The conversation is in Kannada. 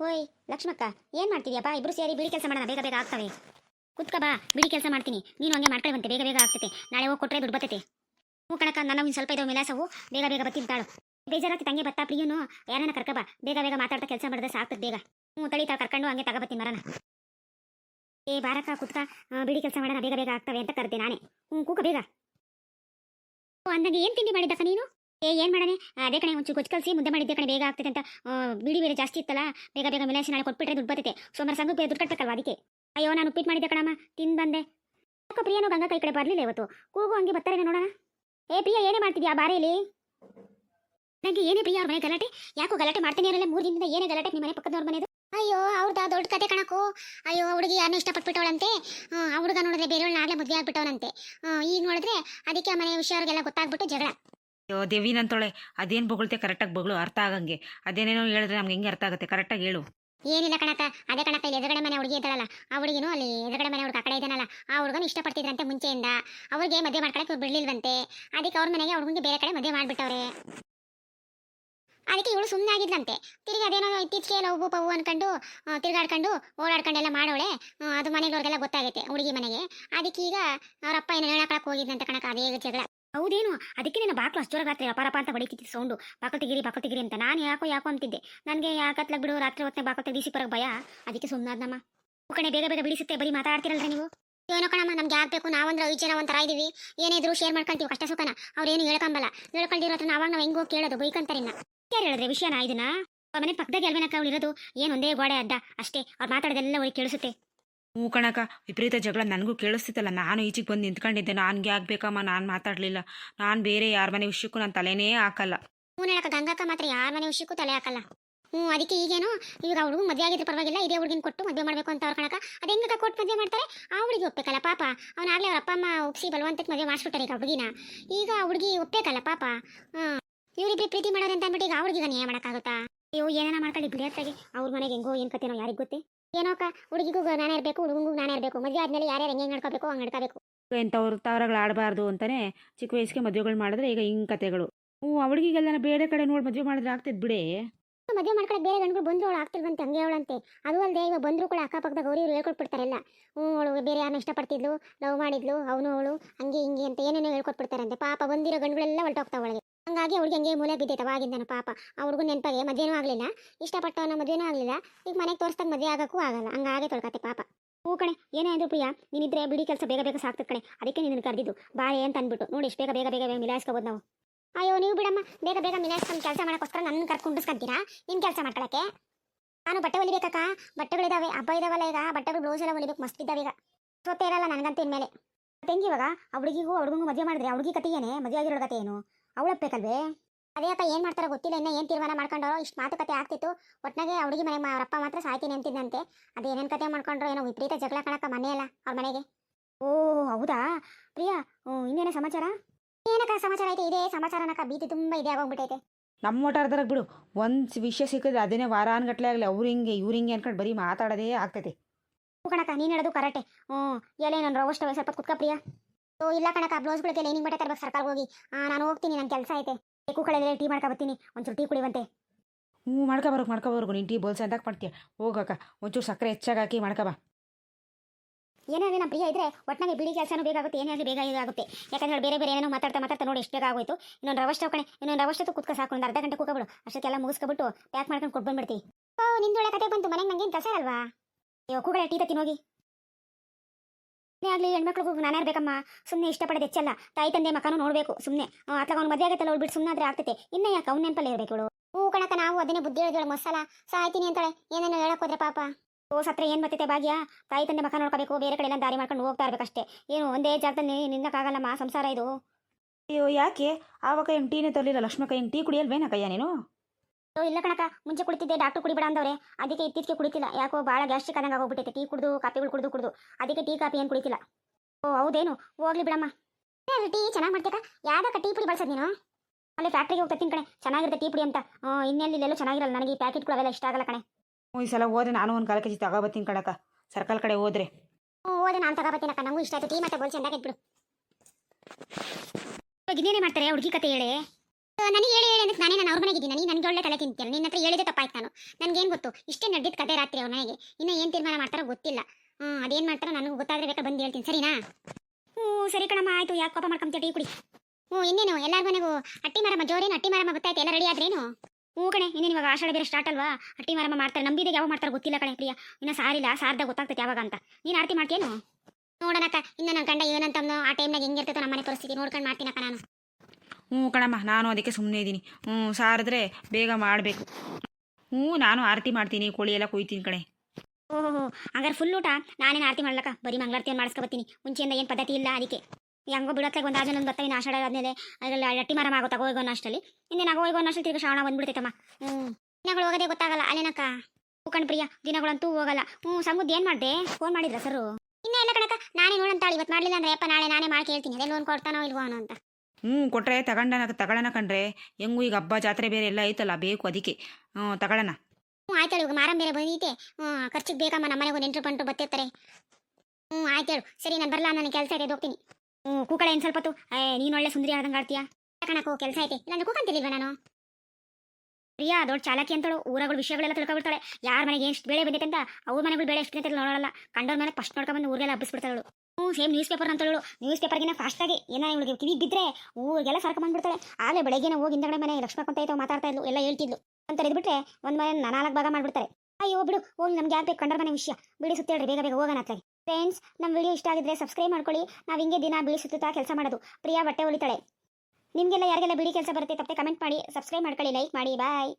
ಓಯ್, ಲಕ್ಷ್ಮಕ್ಕ, ಏನ್ ಮಾಡ್ತಿದ್ಯಪ್ಪ? ಇಬ್ರು ಸೇರಿ ಬಿಡಿ ಕೆಲಸ ಮಾಡೋಣ ಬೇಗ ಬೇಗ ಆಗ್ತವೆ. ಕುತ್ಕ ಬಾ ಬಿಡಿ ಕೆಲಸ ಮಾಡ್ತೀನಿ. ನೀನು ಹಂಗೆ ಮಾಡ್ಕೊಳ್ಳಿ ಬಂತೆ, ಬೇಗ ಬೇಗ ಆಗ್ತೈತೆ. ನಾಳೆ ಹೋಗಿ ಕೊಟ್ಟರೆ ದುಡ್ಡು ಬರ್ತೈತೆ. ಹ್ಞೂ ಕಣಕ ನನ್ನ ಒಂದು ಸ್ವಲ್ಪ ಇದಾವೆ ಮಿಲಾಸವು. ಬೇಗ ಬೇಗ ಬತ್ತಿದ್ದಾಳು ಬೇಜಾರಾತಿ ತಂಗೆ ಬತ್ತಾ, ಪ್ರಿಯನು? ಯಾರನ್ನ ಕರ್ಕಬ ಬೇಗ ಬೇಗ ಮಾತಾಡ್ತಾ ಕೆಲಸ ಮಾಡಿದ್ರೆ ಸಾಕ್ತದೆ ಬೇಗ. ಹ್ಞೂ ತಳಿತಾ ಕರ್ಕೊಂಡು ಹಂಗೆ ತಗೋಬತ್ತೀನಿ ಮರನ. ಏ, ಬಾರಕ್ಕ, ಕುತ್ಕ. ಬಿಡಿ ಕೆಲಸ ಮಾಡೋಣ, ಬೇಗ ಬೇಗ ಆಗ್ತವೆ ಅಂತ ಕರೆದೆ ನಾನೇ. ಹ್ಞೂ ಕೂಕ ಬೇಗ. ಓ, ಅಂದಂಗೆ ಏನು ತಿಂಡಿ ಮಾಡಿದ್ದಕ್ಕ ನೀನು? ಏ, ಏನು ಮಾಡನೆ ಅದೇ ಕಣೆ, ಒಂಚೂರು ಕೊಚ್ಚು ಕಲಿಸಿ ಮುದ್ದೆ ಮಾಡಿದ್ದೆ ಕಣೆ, ಬೇಗ ಆಗ್ತದೆ ಅಂತ. ಬಿಡಿ ಬೇರೆ ಜಾಸ್ತಿ ಇತ್ತಲ್ಲ? ಬೇಗ ಬೇಗ ಮಿಲಾಯಿಸಿ ನಾಳೆ ಕೊಟ್ಬಿಟ್ರೆ ದುಡ್ಡು ಬರ್ತೈತೆ. ಸೋಮವಾರ ಸಂಘಕ್ಕೆ ದುಡ್ಡು ಕಟ್ಟಬೇಕಲ್ವ ಅದಕ್ಕೆ? ಅಯ್ಯೋ, ನಾನು ಉಪ್ಪಿಟ್ಟು ಮಾಡಿದ್ದೆ ಕಣಮ್ಮ. ತಿಂದು ಬಂದೆ. ಅಕ್ಕ ಪ್ರಿಯನು ಗಂಗಾ ಕೈ ಕಡೆ ಬರಲಿಲ್ಲ ಇವತ್ತು. ಕೂಗು, ಹಂಗೆ ಬರ್ತಾರೆ ನೋಡೋಣ. ಏ, ಪ್ರಿಯ, ಏನೇ ಮಾಡ್ತಿದ್ಯಾ ಬಾರೇಲಿ ನನಗೆ ಏನೇ ಪ್ರಿಯ ಅವ್ರ ಮನೆ ಗಲಾಟೆ? ಯಾಕೋ ಗಲಾಟೆ ಮಾಡ್ತೀನಿ ಇರಲ್ಲ? ಮೂರು ದಿನದಿಂದ ಏನೇ ಗಲಾಟೆ ನಿಮ್ಮ ಮನೆ ಪಕ್ಕದವ್ರ ಮನೆದು? ಅಯ್ಯೋ ಅವ್ರದ್ದು ದೊಡ್ಡ ಕತೆ ಕಣಕು ಅಯ್ಯೋ ಹುಡುಗಿ ಯಾರನ್ನೂ ಇಷ್ಟಪಟ್ಬಿಟ್ಟವಳಂತೆ. ಆ ಹುಡುಗ ನೋಡಿದ್ರೆ ಬೇರೆಯವ್ಳನ್ನ ಆಗಲೇ ಮದುವೆ ಆಗ್ಬಿಟ್ಟವನಂತೆ. ಈಗ ನೋಡಿದ್ರೆ ಅದಕ್ಕೆ ಮನೆ ವಿಷಯವ್ರಿಗೆಲ್ಲ ಗೊತ್ತಾಗ್ಬಿಟ್ಟು ಜಗಳ. ಅಯ್ಯೋ ದೇವಿನಂತೋಳೆ ಅದೇನು ಬೊಗಳ್ತೆ ಕರೆಕ್ಟಾಗಿ ಬೊಗಳು ಅರ್ಥ ಆಗಂಗೆ. ಅದೇನೇನೋ ಹೇಳಿದ್ರೆ ನಮ್ಗೆ ಹೆಂಗೆ ಅರ್ಥ ಆಗುತ್ತೆ? ಕರೆಕ್ಟಾಗಿ ಹೇಳು. ಏನಿಲ್ಲ ಕಣಕ ಅದೇ ಕಣಕ ಇಲ್ಲಿ ಎದುರುಗಡೆ ಮನೆ ಹುಡುಗಿ ಇದ್ದಾಳಲ್ಲ, ಆ ಹುಡುಗಿನೂ ಅಲ್ಲಿ ಎದುರುಗಡೆ ಮನೆ ಹುಡುಗ ಕಡೆ ಇದ್ದಾನಲ್ಲ, ಆ ಹುಡುಗನ ಇಷ್ಟಪಡ್ತಿದ್ರಂತೆ ಮುಂಚೆಯಿಂದ. ಅವ್ರಿಗೆ ಮದುವೆ ಮಾಡ್ಕೊಳಕ್ಕೆ ಬಿಡ್ಲಿಲ್ವಂತೆ. ಅದಕ್ಕೆ ಅವ್ರ ಮನೆಗೆ ಹುಡುಗಿ ಬೇರೆ ಕಡೆ ಮದುವೆ ಮಾಡಿಬಿಟ್ಟವ್ರೆ. ಅದಕ್ಕೆ ಇವಳು ಸುಮ್ಮನೆ ಆಗಿದ್ಲಂತೆ. ತಿರುಗಿ ಅದೇನೋ ಇತ್ತೀಚೆಗೆ ಲವ್ ಪವು ಅನ್ಕೊಂಡು ತಿರುಗಾಡ್ಕೊಂಡು ಓಡಾಡ್ಕೊಂಡೆಲ್ಲ ಮಾಡೋಳೆ. ಅದು ಮನೆಗಳವ್ರಿಗೆಲ್ಲ ಗೊತ್ತಾಗೈತೆ ಹುಡುಗಿ ಮನೆಗೆ. ಅದಕ್ಕೆ ಈಗ ಅವ್ರ ಅಪ್ಪ ಏನೋ ಹೇಳಕ್ಕೆ ಹೋಗಿದ್ದಂತೆ ಕಣಕ ಅದೇ ಜಗಳ. ಹೌದೇನು? ಅದಕ್ಕೆ ನಿನ್ನ ಬಾಕ್ಲು ಅಷ್ಟು ರಾತ್ರಿ ಅಪಾರಪ ಅಂತ ಬಡಿತಿತ್ತು ಸೌಂಡು ಬಾಕಲ್ ತೆಗೀರಿ ಬಾಕಲ್ ತೆಗೀರಿ ಅಂತ. ನಾನು ಯಾಕೋ ಯಾಕೋ ಅಂತಿದ್ದೆ. ನನಗೆ ಯಾಕತ್ಲಾಗ ಬಿಡು, ರಾತ್ರಿ ಹೊತ್ತಿನ ಬಾಕಲ್ ತೆಗಿಸಿ ಬರೋಕೆ ಭಯ. ಅದಕ್ಕೆ ಸುಮ್ಮನಾದ್ನಮ್ಮ ಕಣೆ, ಬೇಗ ಬೇಗ ಬಿಡಿಸುತ್ತೆ. ಬರೀ ಮಾತಾಡ್ತಿರಲ್ರಿ ನೀವು. ಏನೋ ಕಣಮ್ಮ, ನಮ್ಗೆ ಯಾಕೆ ಬೇಕು ನಾವಂದ್ರೆ ಐದು ಜನ ಒಂಥರ ಇದೀವಿ. ಏನಿದ್ರು ಶೇರ್ ಮಾಡ್ಕೊಂತೀವಿ. ಕಷ್ಟ ಸುಖನ. ಅವ್ರೇನು ಹೇಳ್ಕೊಂಬಲ್ಲ. ಹೇಳ್ಕೊಂಡಿರೋ ಹತ್ರ ನಾವಾಗ ನಾವು ಹೆಂಗೋ ಕೇಳೋದು? ಬೈಕಂತಾರಿನ್ನ. ಯಾರು ಹೇಳಿದ್ರೆ ವಿಷಯನ ಇದನ್ನ? ಮನೆ ಪಕ್ಕದಾಗ ಅಲ್ವೇನಕ್ಕ ಅವಳು ಇರೋದು? ಏನು ಒಂದೇ ಗೋಡೆ ಅಡ್ಡ. ಅಷ್ಟೇ. ಅವ್ರು ಮಾತಾಡೋದೆಲ್ಲ ಅವ್ರಿಗೆ ಕೇಳಿಸುತ್ತೆ. ಹ್ಞೂ ಕಣಕ ವಿಪರೀತ ಜಗಳ ನನಗೂ ಕೇಳಿಸ್ತಿತ್ತಲ್ಲ. ನಾನು ಈಚೆಗೆ ಬಂದು ನಿಂತ್ಕೊಂಡಿದ್ದೆ. ನನಗೆ ಆಗ್ಬೇಕಮ್ಮ, ನಾನು ಮಾತಾಡಲಿಲ್ಲ. ನಾನು ಬೇರೆ ಯಾರ ಮನೆ ವಿಷಯಕ್ಕೂ ನಾನು ತಲೆನೇ ಹಾಕಲ್ಲ. ಹ್ಞೂ ಹೇಳಕ್ಕ ಗಂಗಕ್ಕ ಮಾತ್ರ ಯಾರ ಮನೆ ವಿಷಯಕ್ಕೂ ತಲೆ ಹಾಕಲ್ಲ. ಹ್ಞೂ, ಅದಕ್ಕೆ ಈಗೇನು ಈಗ ಹುಡುಗ ಮದುವೆ ಆಗಿದ್ರೆ ಪರವಾಗಿಲ್ಲ, ಇದೇ ಹುಡುಗಿನ ಕೊಟ್ಟು ಮದುವೆ ಮಾಡಬೇಕು ಅಂತ ಅವ್ರ ಕಣಕ ಅದು ಹೆಂಗ ಕೊಟ್ಟು ಮದುವೆ ಮಾಡ್ತಾರೆ? ಆ ಹುಡುಗಿ ಒಪ್ಪಬೇಕಲ್ಲ ಪಾಪ. ಅವನಾಗಲೇ ಅವ್ರ ಅಪ್ಪ ಅಮ್ಮ ಒಪ್ಸಿ ಬಲವಂತಕ್ಕೆ ಮದುವೆ ಮಾಡಿಸ್ಬಿಟ್ಟಾರೆ ಈಗ ಹುಡುಗಿನ. ಈಗ ಆ ಹುಡುಗಿ ಒಪ್ಪಬೇಕಲ್ಲ ಪಾಪ. ಹಾಂ ಇವರಿಬ್ಬರು ಪ್ರೀತಿ ಮಾಡೋದಂತ ಅಂದ್ಬಿಟ್ಟು ಈಗ ಆ ಹುಡುಗಿಗೆ ನ್ಯಾಯ ಮಾಡೋಕ್ಕಾಗುತ್ತಾ? ಅಯ್ಯೋ, ಏನೇನ ಮಾಡ್ಕೊಳ್ಳಿ ಬಿಡಿಯತ್ತಾಗಿ ಅವ್ರ ಮನೆಗೆ ಹೆಂಗೋ, ಏನು ಕತೆನೋ ಯಾರಿಗೆ ಗೊತ್ತೇ? ಏನೋಕ್ಕ ಹುಡುಗಿಗೂ ನಾನೇ ಇರಬೇಕು ಹುಡುಗಂಗೂ ನಾನೇ ಇರಬೇಕು ಮದುವೆ ಆದ್ಮೇಲೆ ಯಾರ್ಯಾರು ಹೆಂಗೆ ನಡ್ಕೋಬೇಕು ಹಂಗೆ ನಡ್ಕೋಬೇಕು. ಎಂಥವ್ರು ತಾವರಗಳು ಆಡಬಾರ್ದು ಅಂತಾನೆ ಚಿಕ್ಕ ವಯಸ್ಸಿಗೆ ಮದುವೆಗಳು ಮಾಡಿದ್ರೆ ಈಗ ಹಿಂಗೆ ಕತೆಗಳು. ಹ್ಞೂ ಅವಳಿಗೆಲ್ಲ ಬೇರೆ ಕಡೆ ನೋಡಿ ಮದುವೆ ಮಾಡಿದ್ರೆ ಆಗ್ತದೆ ಬಿಡಿ. ಮದುವೆ ಮಾಡ್ಕೊಳಕ್ಕೆ ಬೇರೆ ಗಂಡುಗಳು ಬಂದ್ರು ಅವಳು ಆಗ್ತಿಲ್ವಂತೆ ಹಂಗೆ ಅವಳಂತೆ. ಅದು ಅಲ್ಲದೆ ಇವಾಗ ಬಂದ್ರು ಕೂಡ ಅಕ್ಕಪಕ್ಕದಾಗ ಅವ್ರು ಇವ್ರು ಹೇಳ್ಕೊಟ್ಬಿಡ್ತಾರಲ್ಲ. ಹ್ಞೂ ಅವಳು ಬೇರೆ ಯಾರನ್ನ ಇಷ್ಟಪಡ್ತಿದ್ಲು ಲವ್ ಮಾಡಿದ್ಲು ಅವನು ಅವಳು ಹಂಗೆ ಹಿಂಗೆ ಅಂತ ಏನೇನೋ ಹೇಳ್ಕೊಟ್ಬಿಡ್ತಾರಂತೆ. ಪಾಪ ಬಂದಿರೋ ಗಂಡುಗಳೆಲ್ಲ ಹೊರಟೋಗ್ತಾವ ಹಂಗಾಗಿ ಅವ್ಳಿಗೆ ಹಂಗೆ ಮೂಲೆ ಬಿದ್ದೈತೆ ಅವಾಗಿಂದನು ಪಾಪ. ಅವ್ರಿಗೂ ನೆನಪಾಗೆ ಮದುವೆನೂ ಆಗಲಿಲ್ಲ. ಇಷ್ಟಪಟ್ಟವನ ಮದುವೆನೂ ಆಗಲಿಲ್ಲ. ಈಗ ಮನೆಗೆ ತೋರಿಸ್ದಾಗ ಮದುವೆ ಆಗೋಕ್ಕೂ ಆಗಲ್ಲ. ಹಂಗಾಗೆ ತೊಳ್ಕತ್ತೆ ಪಾಪ. ಹೂ ಕಣೆ, ಏನೇ ಅಂದ್ರು ಪ್ರಿಯಾ, ನೀನಿದ್ರೆ ಬಿಡಿ ಕೆಲಸ ಬೇಗ ಬೇಗ ಸಾಕ್ತದೆ ಕಣೆ. ಅದಕ್ಕೆ ನಿನ್ನ ಕರೆದಿದ್ದು. ಬಾಳೆ ಅಂತ ಅಂದ್ಬಿಟ್ಟು. ನೋಡಿ ಎಷ್ಟು ಬೇಗ ಬೇಗ ಬೇಗ ಮಿಲಾಯಿಸ್ಕೋಬೋದು ನಾವು. ಅಯ್ಯೋ, ನೀವು ಬಿಡಮ್ಮ. ಬೇಗ ಬೇಗ ಮಿಲಾಯಿಸ್ಕೊಂಡು ಕೆಲಸ ಮಾಡೋಕ್ಕೋಸ್ಕರ ನನ್ನ ಕರ್ಕೊಂಡಿಸ್ಕೊಂತೀರಾ ನಿಮ್ಮ ಕೆಲಸ ಮಾಡ್ಕೊಳಕ್ಕೆ? ನಾನು ಬಟ್ಟೆ ಹೊಲಿಬೇಕಾ ಬಟ್ಟೆಗಳಿದಾವೆ ಹಬ್ಬ ಇದಾವಲ್ಲ ಈಗ. ಬಟ್ಟೆಗಳು, ಬ್ಲೌಸ್ ಎಲ್ಲ ಹೊಲಿಬೇಕು. ಮಸ್ತ್ ಇದ್ದಾವೆ ಈಗ. ಸೊತ್ತೆ ಇರಲ್ಲ ನನಗಂತ ಇನ್ಮೇಲೆ. ತಂಗಿ ಇವಾಗ. ಹುಡುಗಿಗೂ ಹುಡುಗಂಗೂ ಮದುವೆ ಮಾಡಿದ್ರೆ. ಹುಡುಗಿ ಕತೆ ಮದುವೆ ಆಗಿರೋ ಕತೆ ಏನು ಅವಳಪ್ಪಬೇಕಲ್ವೇ ಅದೇ ಅಕ್ಕ ಏನು ಮಾಡ್ತಾರೋ ಗೊತ್ತಿಲ್ಲ. ಇನ್ನ ಏನು ತೀರ್ಮಾನ ಮಾಡ್ಕೊಂಡ್ರೋ ಇಷ್ಟು ಮಾತುಕತೆ ಆಗ್ತಿತ್ತು. ಒಟ್ನಾಗೆ ಹುಡುಗಿ ಮನೆ ಅವರಪ್ಪ ಮಾತ್ರ ಸಾಯ್ತೀನಿ ಅಂತಿದ್ದಂತೆ ಅದೇನೇನು ಕತೆ ಮಾಡ್ಕೊಂಡ್ರೋ ಏನೋ ವಿಪರೀತ ಜಗಳ ಕಣಕ್ಕ ಮನೆಯಲ್ಲ ಅವ್ರ ಮನೆಗೆ. ಓ ಹೌದಾ? ಪ್ರಿಯಾ ಹ್ಮ್, ಇನ್ನೇನೇ ಸಮಾಚಾರ? ಏನಕ್ಕ ಸಮಾಚಾರ ಐತೆ? ಇದೇ ಸಮಾಚಾರನಕ್ಕ ಭೀತಿ ತುಂಬ ಇದೆ ಆಗೋಗ್ಬಿಟ್ಟೈತೆ ನಮ್ಮ ಒಟ್ಟಾರದಾಗ ಬಿಡು. ಒಂದು ವಿಷಯ ಸಿಕ್ಕಿದ್ರೆ ಅದನ್ನೇ ವಾರಾನ್ಗಟ್ಲೆ ಆಗಲಿ ಅವ್ರು ಹಿಂಗೆ ಇವ್ರು ಹಿಂಗೆ ಅನ್ಕೊಂಡು ಬರೀ ಮಾತಾಡೋದೇ ಆಗ್ತೈತೆ. ಕಣಕ್ಕ ನೀನು ಹೇಳೋದು ಕರೆಕ್ಟೇ ಹ್ಞೂ ಎಲೆ ನಾನು ರವ ಸ್ಟವ್ ಸ್ವಲ್ಪ ಕುತ್ಕ ಪ್ರಿಯ. ಓ ಇಲ್ಲ ಕಣಕ್ಕ ಬ್ಲೌಸ್ಗಳಿಗೆ ಲೈನಿಂಗ್ ಬಟ್ಟೆ ತರಬೇಕು ಸರ್ಕಾರಕ್ಕೆ ಹೋಗಿ ನಾನು ಹೋಗ್ತೀನಿ ನನ್ನ ಕೆಲಸ ಐತೆ. ಕೂಕಳಲ್ಲಿ ಟೀ ಮಾಡ್ಕೊ ಬರ್ತೀನಿ. ಒಂಚೂರು ಟೀ ಕುಡಿವಂತೆ. ಹ್ಞೂ ಮಾಡ್ಕೊಬರೋಕೆ ಮಾಡ್ಕೊಬರ್ಗು ನೀನು ಟೀ ಬೋಲ್ಸ ಅಂತ ಮಾಡ್ತೀಯ. ಹೋಗಕ್ಕ ಒಂಚೂರು ಸಕ್ಕರೆ ಹೆಚ್ಚಾಗಿ ಹಾಕಿ ಮಾಡ್ಕೊಬಾ ಏನೇ ನಮ್ಮ ಪ್ರಿಯ ಇದ್ರೆ ಒಟ್ಟಿನಾಗೆ ಬಿಡಿ ಕೆಲಸನೂ ಬೇಕಾಗುತ್ತೆ ಏನೇ ಆಗಲಿ ಬೇಗ ಇದಾಗುತ್ತೆ ಯಾಕಂದ್ರೆ ಬೇರೆ ಬೇರೆ ಏನೋ ಮಾತಾಡ್ತಾ ಮಾತಾಡ್ತಾ ನೋಡಿ ಎಷ್ಟು ಬೇಗ ಆಗೋಯ್ತು. ಇನ್ನೊಂದು ರವಷ್ಟು ಕಣೆ ಇನ್ನೊಂದು ರವಷ್ಟು ಕುತ್ಕ ಸಾಕು ಒಂದು ಅರ್ಧ ಗಂಟೆ ಕೂಕಬಿಡು ಅಷ್ಟಕ್ಕೆಲ್ಲ ಮುಗಿಸ್ಕೊಬಿಟ್ಟು ಪ್ಯಾಕ್ ಮಾಡ್ಕೊಂಡು ಕೊಟ್ಟು ಬಂದ್ಬಿಡ್ತೀವಿ ಓ ನಿಂದೊಳ್ಳೆ ಕತೆ ಬಂತು ಮನೆಗೆ ನಂಗೇನು ಕೆಲಸ ಅಲ್ವಾ ಅಯ್ಯೋ ಕೂಗಳೆ ಟೀ ತತ್ತೀನಿ ಹೋಗಿ ಆಗಲಿ ಹೆಣ್ಮಕ್ಳಿಗೂ ನಾನು ಇರಬೇಕಮ್ಮ ಸುಮ್ಮನೆ ಇಷ್ಟಪಡೋದು ಹೆಚ್ಚಲ್ಲ. ತಾಯಿ ತಂದೆ ಮಕ್ಕನೂ ನೋಡಬೇಕು ಸುಮ್ಮನೆ ಅತ್ಲಾಗ ಅವ್ನು ಮದುವೆ ಆಗತ್ತಲ್ಲ ಹೋಗ್ಬಿಟ್ಟು ಸುಮ್ಮನೆ ಆದರೆ ಆಗ್ತೈತೆ. ಇನ್ನ ಯಾಕೆ ಅವ್ನ ನೆನಪಲ್ಲಿ ಇರಬೇಕು ಇವಳು? ಹೂ ಕಣಕ ನಾವು ಅದನ್ನೇ ಬುದ್ಧಿ ಹೇಳಿದಳು ಮಸಾಲ ಸಾಯ್ತೀನಿ ಅಂತಾಳೆ. ಏನೇನೋ ಹೇಳಕ್ ಹೋದ್ರೆ ಪಾಪ. ಓ, ಸತ್ರ, ಏನು ಬರ್ತೈತೆ ಭಾಗ್ಯ? ತಾಯಿ ತಂದೆ ಮಕ್ಕ ನೋಡ್ಕೋಬೇಕು, ಬೇರೆ ಕಡೆ ಎಲ್ಲ ದಾರಿ ಮಾಡ್ಕೊಂಡು ಹೋಗ್ತಾ ಇರ್ಬೇಕಷ್ಟೇ. ಏನು, ಒಂದೇ ಜಾಗದಲ್ಲಿ ನಿನ್ನಕ್ಕಾಗಲ್ಲಮ್ಮ ಸಂಸಾರ ಇದು? ಅಯ್ಯೋ, ಯಾಕೆ? ಆವಾಗ ಹೆಂಗೆ ಟೀನೇ ತರಲಿಲ್ಲ, ಲಕ್ಷ್ಮಕ್ಕ ಹೆಂಗೆ ಟೀ ಕುಡಿಯಲ್ವೇನಕ್ಕಯ್ಯ ನೀನು? ಇಲ್ಲ ಕಣಕ ಮುಂಚೆ ಕುಡಿತಿದ್ದೆ ಡಾಕ್ಟರ್ ಕುಡಿಬೇಡ ಅಂದವ್ರೆ. ಅದಕ್ಕೆ ಇತ್ತೀಚೆಗೆ ಕುಡಿತಿಲ್ಲ. ಯಾಕೋ ಭಾಳ ಗ್ಯಾಸ್ಟ್ರಿಕ್ ಆದಂಗೆ ಆಗೋಗ್ಬಿಟ್ಟೈತೆ ಟೀ ಕುಡಿದು ಕಾಫಿಗಳು ಕುಡಿದು ಕುಡಿದು. ಅದಕ್ಕೆ ಟೀ ಕಾಪಿ ಏನು ಕುಡಿತಿಲ್ಲ. ಓ ಹೌದೇನು? ಹೋಗ್ಲಿ ಬಿಡಮ್ಮ. ಟೀ ಚೆನ್ನಾಗಿ ಮಾಡ್ತೇಕ ಯಾವ್ದಕ್ಕ ಟೀ ಪುಡಿ ಬಳಸೋದು ನೀನು? ಅಲ್ಲಿ ಫ್ಯಾಕ್ಟ್ರಿಗೆ ಹೋಗ್ತಾ ಕಣೆ. ಚೆನ್ನಾಗಿರುತ್ತೆ ಟೀ ಪುಡಿ ಅಂತ. ಇನ್ನೆಲ್ಲಿ ಇಲ್ಲೆಲ್ಲೂ ಚೆನ್ನಾಗಿರಲ್ಲ. ನನಗೆ ಈ ಪ್ಯಾಕೆಟ್ಗಳು ಅವೆಲ್ಲ ಇಷ್ಟ ಆಗಲ್ಲ ಕಣೆ. ಈ ಸಲ ಹೋದ್ರೆ ನಾನು ಒಂದು ಕಾಲಕ್ಕೆ ತಗೋಬತ್ತೀನಿ ಕಡಕ ಸರ್ಕಲ್ ಕಡೆ ಹೋದ್ರೆ. ಹ್ಞೂ ಹೋದೆ ನಾನು ತಗೋಬತ್ತೀನಕ್ಕ ನಂಗೂ ಇಷ್ಟ ಆಯ್ತು. ಟೀ ಮತ್ತೆ ಬೋಲ್ ಚೆನ್ನಾಗಿ ಇವಾಗ ಇನ್ನೇನೇ ಮಾಡ್ತಾರೆ ಹುಡುಗಿ ಕತೆ ಹೇಳಿ? ನನಗೆ ಹೇಳಿ ಹೇಳಿ ಅಂದ್ರೆ ನಾನೇ ನಾನು ಅವ್ರ ಮನೆಗೆ ಇದ್ದೀನಿ. ನನಗೆ ಒಳ್ಳೆ ತಲೆ ತಿಂತೀನಿ ನಿನ್ನ ಹತ್ರ ಹೇಳಿದೆ ತಪ್ಪಾಯ್ತು ನಾನು. ನನಗೇನು ಗೊತ್ತು? ಇಷ್ಟೇ ನಡೆದಿದ್ದ ಕತೆ ರಾತ್ರಿ ಅವ್ರ ಮನೆಗೆ. ಇನ್ನೂ ಏನು ತೀರ್ಮಾನ ಮಾಡ್ತಾರೋ ಗೊತ್ತಿಲ್ಲ. ಹ್ಞೂ ಅದೇನು ಮಾಡ್ತಾರೋ ನನಗೆ ಗೊತ್ತಾದ್ರೆ ಬೇಕಾ ಬಂದು ಹೇಳ್ತೀನಿ. ಸರಿನಾ? ಹ್ಞೂ, ಸರಿ ಕಣಮ್ಮ, ಆಯಿತು. ಯಾಕೆ ಕೋಪ ಮಾಡ್ಕೊಂತೀವಿ ಟೀ ಕುಡಿ. ಹ್ಞೂ, ಇನ್ನೇನು? ಎಲ್ಲರ ಮನೆಗೂ ಅಟ್ಟಿ ಮಾರಮ್ಮ, ಜೋರೇನು ಅಟ್ಟಿ ಮಾರಮ್ಮ ಗೊತ್ತಾಯ್ತು? ಎಲ್ಲ ರೆಡಿ ಆದ್ರೇನು? ಹ್ಞೂ ಕಣೆ, ಇನ್ನೇನು ಇವಾಗ ಆಷಾಢ ಬೇರೆ ಸ್ಟಾರ್ಟ್ ಅಲ್ವಾ? ಅಟ್ಟಿ ಮಾರಮ್ಮ ಮಾಡ್ತಾರೆ. ನಂಬಿದಾಗ ಯಾವಾಗ ಮಾಡ್ತಾರೆ ಗೊತ್ತಿಲ್ಲ ಕಣೆ ಪ್ರಿಯ. ಇನ್ನು ಸಾರಿಲ್ಲ, ಸಾರ್ದಾಗ ಗೊತ್ತಾಗ್ತೈತೆ ಯಾವಾಗ ಅಂತ. ನೀನು ಆರತಿ ಮಾಡ್ತೇನು ನೋಡೋಣಕ್ಕ, ಇನ್ನು ನನ್ನ ಗಂಡ ಏನಂತ ಆ ಟೈಮ್ನಾಗ ಹೆಂಗಿರ್ತೈತೋ ನಮ್ಮ ಮನೆ ಪರಿಸ್ಥಿತಿ ನೋಡ್ಕೊಂಡು ಮಾಡ್ತೀನಕ್ಕ ನಾನು. ಹ್ಞೂ ಕಣಮ್ಮ, ನಾನು ಅದಕ್ಕೆ ಸುಮ್ಮನೆ ಇದ್ದೀನಿ. ಹ್ಞೂ, ಸಾರಿದ್ರೆ ಬೇಗ ಮಾಡಬೇಕು. ಹ್ಞೂ, ನಾನು ಆರತಿ ಮಾಡ್ತೀನಿ, ಕೋಳಿ ಎಲ್ಲ ಕೊಯ್ತೀನಿ ಕಣೆ. ಓಹೋ ಹಂಗಾರೆ ಫುಲ್ ಊಟ? ನಾನೇನು ಆರತಿ ಮಾಡ್ಲಕ್ಕ? ಬರೀ ಮಂಗಳಾರತಿ ಮಾಡಿಸ್ಕೊಬತ್ತೀನಿ. ಮುಂಚೆಯಿಂದ ಏನು ಪದ್ಧತಿ ಇಲ್ಲ ಅದಕ್ಕೆ. ಹೆಂಗೋ ಬಿಡತ್ಲಾಗ ಒಂದು ಆಜನ ಒಂದು ಇನ್ನು ಆಷಾಢ ಆದ್ಮೇಲೆ ಅದರಲ್ಲಿ ಅಟ್ಟಿ ಮರ ಆಗೋ ತಗೋ ಹೋಗೋ ಅಷ್ಟಲ್ಲಿ ಇನ್ನೇನು ಹೋಗೋ ಅಷ್ಟಲ್ಲಿ ತಿರ್ಗಿ ಶ್ರಾವಣ ಬಂದ್ಬಿಡ್ತೈತಮ್ಮ. ಹ್ಞೂ. ದಿನಗಳು ಹೋಗೋದೇ ಗೊತ್ತಾಗಲ್ಲ, ಅಲ್ಲೇನಕ್ಕ? ಹೂಕಣ್ ಪ್ರಿಯ, ದಿನಗಳಂತೂ ಹೋಗಲ್ಲ. ಹ್ಞೂ ಸಮುದ್ ಏನು ಮಾಡಿದೆ? ಫೋನ್ ಮಾಡಿದ್ರ ಸರು? ಇನ್ನೇ ಇಲ್ಲ ಕಣಕ್ಕ, ನಾನೇ ನೋಡಂತಾಳೆ. ಇವತ್ತು ಮಾಡಲಿಲ್ಲ ಅಂದ್ರೆ ಅಪ್ಪ ನಾಳೆ ನಾನೇ ಮಾಡಿ ಕೇಳ್ತೀನಿ. ಅದೇ ಲೋನ್ ಕೊಡ್ತಾನೋ ಇಲ್ವೋ ಅಂತ. ಹ್ಞೂ ಕೊಟ್ಟರೆ ತಗೊಂಡನ ತಗೊಳ್ಳೋಣ ಕಣ್ರೆ. ಹೆಂಗೂ ಈಗ ಹಬ್ಬ ಜಾತ್ರೆ ಬೇರೆ ಎಲ್ಲ ಐತಲ್ಲ, ಬೇಕು ಅದಕ್ಕೆ. ಹ್ಞೂ ತಗೊಳ್ಳೋಣ ಹ್ಞೂ, ಆಯ್ತು ಈಗ ಮಾರಂ ಬೇರೆ ಬಂದೈತೆ. ಹ್ಞೂ, ಖರ್ಚಿಗೆ ಬೇಕಮ್ಮ ನಮ್ಮ ಮನೆಗೆ ನೆಂಟರು ಬಂಟು ಬರ್ತಿರ್ತಾರೆ ಹ್ಞೂ ಆಯ್ತೇಳು ಸರಿ, ನಾನು ಬರಲ್ಲ ನಾನು ಕೆಲಸ ಇದೆ, ಹೋಗ್ತೀನಿ. ಹ್ಞೂ, ಕೂಕಳೆ ಏನು ಸ್ವಲ್ಪ ಹೊತ್ತು. ಏ, ನೀನು ಒಳ್ಳೆ ಸುಂದರಿ ಆದಂಗೆ ಆಡ್ತೀಯಾ? ಕಣಕ್ಕೋ, ಕೆಲಸ ಐತೆ. ಇಲ್ಲಾಂದ್ರೆ ಕೂಕಂತಿರ್ಲಿಲ್ವ ನಾನು? ಪ್ರಿಯಾ, ದೊಡ್ಡ ಚಾಲಕಿ ಅಂತಳು. ಊರಗಳು ವಿಷಯಗಳೆಲ್ಲ ತಿಳ್ಕೊಬಿಡ್ತಾಳೆ. ಯಾರ ಮನೆಗೆ ಎಷ್ಟು ಬೆಳೆ ಬಂದೈತೆ ಅಂತ, ಅವ್ರ ಮನೆಗಳು ಬೆಳೆ ಎಷ್ಟು ನೋಡಲ್ಲ ಕಂಡವ್ರ ಮನೆ ಫಸ್ಟ್ ನೋಡ್ಕೊಂಬಂದು ಊರಿಗೆಲ್ಲ ಹಬ್ಬಿಸ್ಬಿಡ್ತಾಳು ಹ್ಞೂ ಸೇಮ್ ನ್ಯೂಸ್ ಪೇಪರ್ ಅಂತಳು ನ್ಯೂಸ್ ಪೇಪರ್ಗಿನ ಫಾಸ್ಟಾಗಿ ಏನೋ ಇವಳಿಗೆ ಕಿವಿ ಬಿದ್ದರೆ ಊರಿಗೆಲ್ಲ ಸರ್ಕೊಂಬಂದ್ಬಿಡ್ತಾಳೆ ಆಗಲೇ ಬೆಳಗ್ಗೆನೇ ಹೋಗಿ ಹಿಂದಗಡೆ ಮನೆ ಲಕ್ಷ್ಮಕ್ಕ ಅಂತ ಐತೋ ಮಾತಾಡ್ತಾ ಇದ್ಲು, ಎಲ್ಲ ಹೇಳ್ತಿದ್ಲು. ಅಂತ ಇದ್ಬಿಟ್ರೆ ಒಂದು ಮನೆ ನಾಲ್ಕು ಭಾಗ ಮಾಡ್ಬಿಡ್ತಾರೆ. ಅಯ್ಯೋ ಬಿಡು ಹೋಗಿ ನಮ್ಗೆ ಯಾಕೆ ಕಂಡರ ಮನೆ ವಿಷಯ. ಬಿಡಿ ಸುತ್ತೇಳ್ರಿ ಬೇಗ ಬೇಗ ಹೋಗೋಣ ಅತ್ಲಾಗೆ ಫ್ರೆಂಡ್ಸ್ ನಮ್ಮ ವಿಡಿಯೋ ಇಷ್ಟ ಆಗಿದ್ರೆ ಸಬ್ಸ್ಕ್ರೈಬ್ ಮಾಡ್ಕೊಳ್ಳಿ. ನಾವು ಹಿಂಗೆ ದಿನ ಬಿಳಿ ಸುತ್ತಾ ಕೆಲಸ ಮಾಡೋದು. ಪ್ರಿಯಾ ಬಟ್ಟೆ ಹೊಲಿತಾಳೆ. ನಿಮಗೆಲ್ಲ ಯಾರಿಗೆಲ್ಲ ಬಿಡಿ ಕೆಲಸ ಬರುತ್ತೆ ತಪ್ಪದೆ ಕಮೆಂಟ್ ಮಾಡಿ ಸಬ್ಸ್ಕ್ರೈಬ್ ಮಾಡ್ಕೊಳ್ಳಿ ಲೈಕ್ ಮಾಡಿ ಬಾಯ್